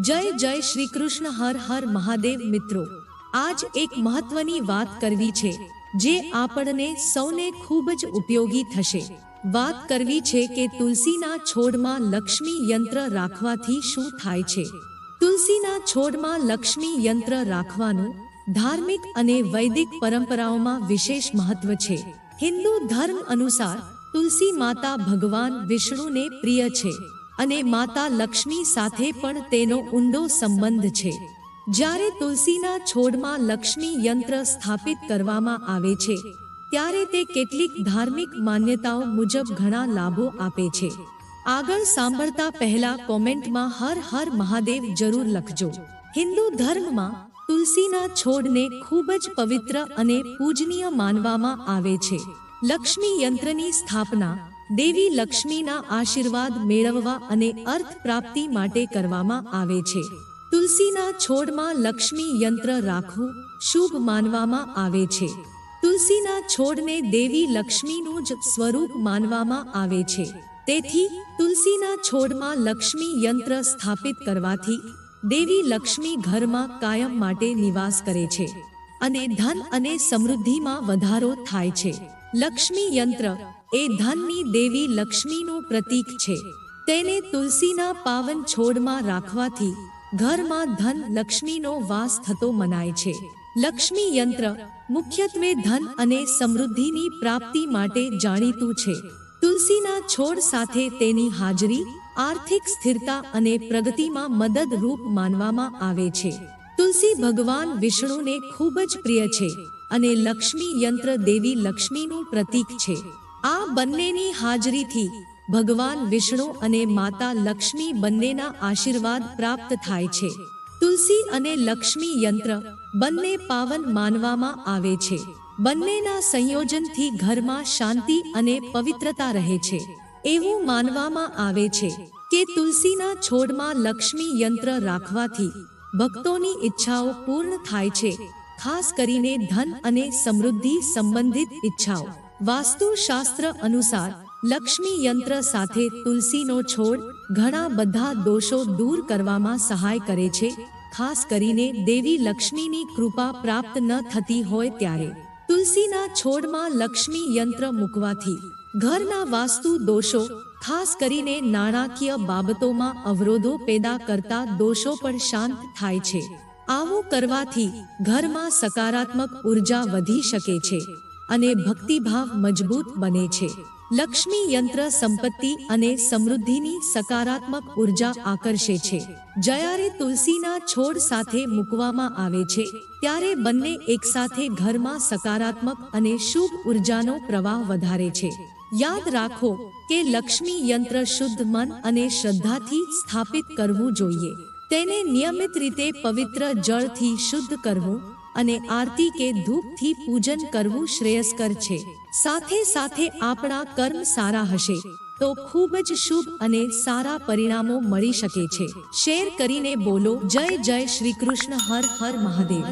જય જય શ્રી કૃષ્ણ હર હર મહાદેવ મિત્રો. આજ એક મહત્વની વાત કરવી છે, જે આપણને સૌને ખૂબ જ ઉપયોગી થશે. વાત કરવી છે કે તુલસીના છોડમાં લક્ષ્મી યંત્ર રાખવાથી શું થાય છે? તુલસીના છોડમાં લક્ષ્મી યંત્ર રાખવાનું ધાર્મિક અને વૈદિક પરંપરાઓમાં વિશેષ મહત્વ છે. હિન્દુ ધર્મ અનુસાર તુલસી માતા ભગવાન વિષ્ણુને પ્રિય છે. અને માતા લક્ષ્મી સાથે પણ તેનો ઊંડો સંબંધ છે. જ્યારે તુલસીના છોડમાં લક્ષ્મી યંત્ર સ્થાપિત કરવામાં આવે છે, ત્યારે તે કેટલીક ધાર્મિક માન્યતાઓ મુજબ ઘણા લાભો આપે છે. આગળ સાંભળતા પહેલા કોમેન્ટમાં હર હર મહાદેવ જરૂર લખજો. હિન્દુ ધર્મમાં તુલસીના છોડને ખૂબ જ પવિત્ર અને પૂજનીય માનવામાં આવે છે. લક્ષ્મી યંત્રની સ્થાપના દેવી લક્ષ્મીના આશીર્વાદ મેળવવા અને અર્થ પ્રાપ્તિ માટે કરવામાં આવે છે. તુલસીના છોડમાં લક્ષ્મી યંત્ર રાખવું શુભ માનવામાં આવે છે. તુલસીના છોડને દેવી લક્ષ્મીનું જ સ્વરૂપ માનવામાં આવે છે. તેથી તુલસીના છોડમાં લક્ષ્મી યંત્ર સ્થાપિત કરવાથી દેવી લક્ષ્મી ઘરમાં કાયમ માટે નિવાસ કરે છે અને ધન અને સમૃદ્ધિમાં વધારો થાય છે. લક્ષ્મી યંત્ર એ ધનની દેવી લક્ષ્મીનું પ્રતીક છે. તેને તુલસીના પાવન છોડમાં રાખવાથી ઘરમાં ધન લક્ષ્મીનો વાસ થતો મનાય છે. લક્ષ્મી યંત્ર મુખ્યત્વે ધન અને સમૃદ્ધિની પ્રાપ્તિ માટે જાણીતું છે. તુલસીના છોડ સાથે તેની હાજરી આર્થિક સ્થિરતા અને પ્રગતિમાં મદદરૂપ માનવામાં આવે છે. તુલસી ભગવાન વિષ્ણુને ખૂબ જ પ્રિય છે અને લક્ષ્મી યંત્ર દેવી લક્ષ્મીનું પ્રતીક છે. આ બંનેની હાજરીથી ભગવાન વિષ્ણુ અને માતા લક્ષ્મી બંનેના આશીર્વાદ પ્રાપ્ત થાય છે. તુલસી અને લક્ષ્મી યંત્ર બંને પાવન માનવામાં આવે છે. બંનેના સંયોજનથી ઘરમાં શાંતિ અને પવિત્રતા રહે છે. એવું માનવામાં આવે છે કે તુલસીના છોડમાં લક્ષ્મી યંત્ર રાખવાથી ભક્તોની ઈચ્છાઓ પૂર્ણ થાય છે, ખાસ કરીને ધન અને સમૃદ્ધિ સંબંધિત ઈચ્છાઓ. વાસ્તુશાસ્ત્ર અનુસાર લક્ષ્મી યંત્ર સાથે તુલસીનો છોડ ઘણા બધા દોષો દૂર કરવામાં સહાય કરે છે, ખાસ કરીને દેવી લક્ષ્મીની કૃપા પ્રાપ્ત ન થતી હોય ત્યારે. તુલસીના છોડમાં લક્ષ્મી યંત્ર મૂકવાથી ઘરના વાસ્તુ દોષો, ખાસ કરીને નાણાકીય બાબતોમાં અવરોધો પેદા કરતા દોષો પણ શાંત થાય છે. આવું કરવાથી ઘરમાં સકારાત્મક ઊર્જા વધી શકે છે. અને ભક્તિભાવ મજબૂત બને છે. લક્ષ્મી યંત્ર સંપત્તિ અને સમૃદ્ધિની સકારાત્મક ઊર્જા આકર્ષે છે. જ્યારે તુલસીના છોડ સાથે મૂકવામાં આવે છે, ત્યારે બંને એકસાથે ઘરમાં સકારાત્મક અને શુભ ઉર્જાનો પ્રવાહ વધારે છે. યાદ રાખો કે લક્ષ્મી યંત્ર શુદ્ધ મન અને શ્રદ્ધાથી સ્થાપિત કરવું જોઈએ. તેને નિયમિત રીતે પવિત્ર જળથી શુદ્ધ કરવું અને આરતી કે ધૂપથી પૂજન કરવું શ્રેયસ્કર છે. સાથે સાથે આપણા કર્મ સારા હશે, તો ખૂબ જ શુભ અને સારા પરિણામો મળી શકે છે. શેર કરીને બોલો, જય જય શ્રી કૃષ્ણ, હર હર મહાદેવ.